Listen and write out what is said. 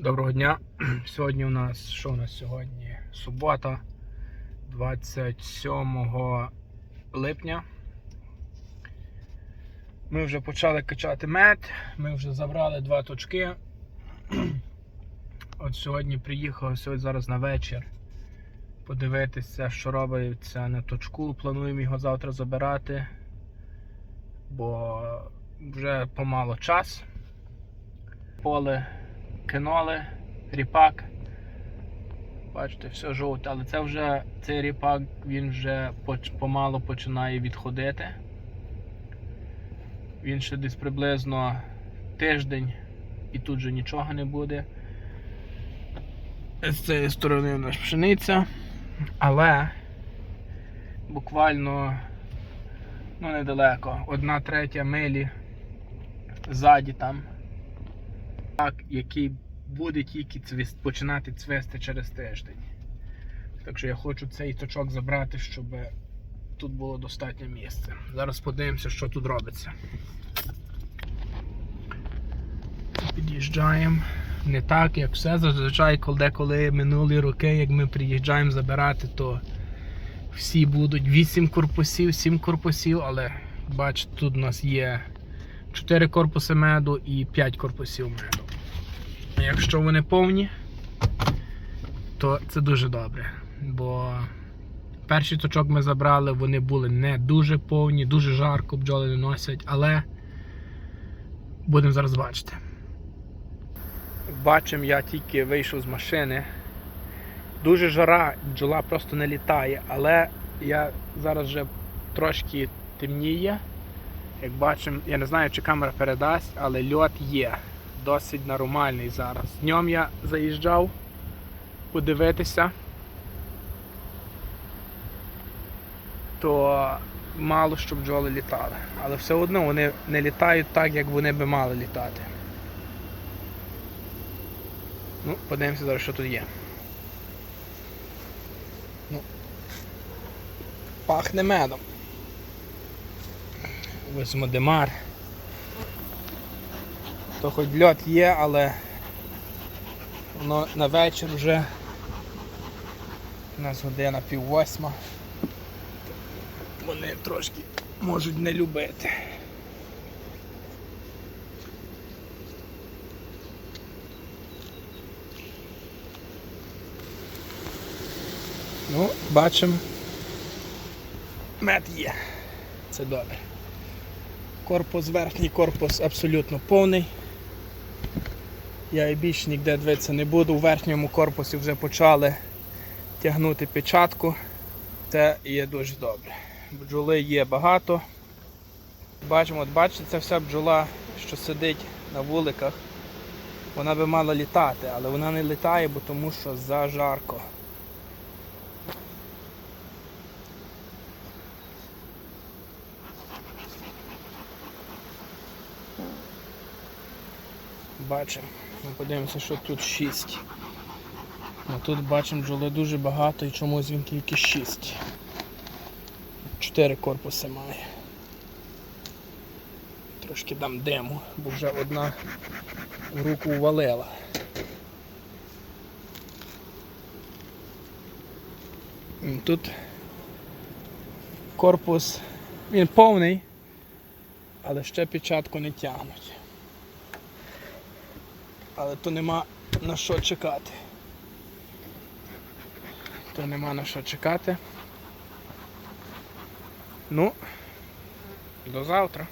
Доброго дня. Сьогодні у нас що у нас сьогодні? Субота, 27 липня. Ми вже почали качати мед, ми вже забрали два точки. От сьогодні приїхав сьогодні зараз на вечір подивитися, що робиться на точку. Плануємо його завтра забирати, бо вже помало час. Поле киноли, ріпак. Бачите, все жовте, але це вже цей ріпак він вже помало починає відходити. Він ще десь приблизно тиждень і тут же нічого не буде. З цієї сторони у нас пшениця, але буквально ну, недалеко, одна третя милі ззаді там так, який буде тільки цвіст, починати цвести через тиждень. Так що я хочу цей точок забрати, щоб тут було достатньо місця. Зараз подивимося, що тут робиться. Під'їжджаємо. Не так, як все. Зазвичай, коли деколи минулі роки, як ми приїжджаємо забирати, то всі будуть 8 корпусів, 7 корпусів, але бачите, тут у нас є 4 корпуси меду і 5 корпусів меду. Якщо вони повні, то це дуже добре. Бо перший точок ми забрали, вони були не дуже повні, дуже жарко бджоли не носять, але будемо зараз бачити. Бачимо, я тільки вийшов з машини. Дуже жара, бджола просто не літає, але я зараз вже трошки темніє. Як бачимо, я не знаю, чи камера передасть, але льот є. Досить нормальний зараз. Днем я заїжджав подивитися, то мало що бджоли літали. Але все одно вони не літають так, як вони би мали літати. Ну, подивимося зараз, що тут є. Ну, пахне медом. Візьмемо демар. То хоч льот є, але воно на вечір вже у нас година пів восьма. Вони трошки можуть не любити. Ну, бачимо. Мед є. Це добре. Корпус, верхній корпус абсолютно повний. Я і більш ніде дивитися не буду. У верхньому корпусі вже почали тягнути печатку. Це є дуже добре. Бджоли є багато. Бачимо, от бачите, це вся бджола, що сидить на вуликах. Вона би мала літати, але вона не літає, бо тому що зажарко. Бачимо. Ми подивимося, що тут 6. А тут бачимо бджоли дуже багато і чомусь він тільки 6. 4 корпуси має. Трошки дам диму, бо вже одна руку ввалила. І Тут корпус, він повний, але ще печатку не тягнуть але то нема на що чекати. То нема на що чекати. Ну, до завтра.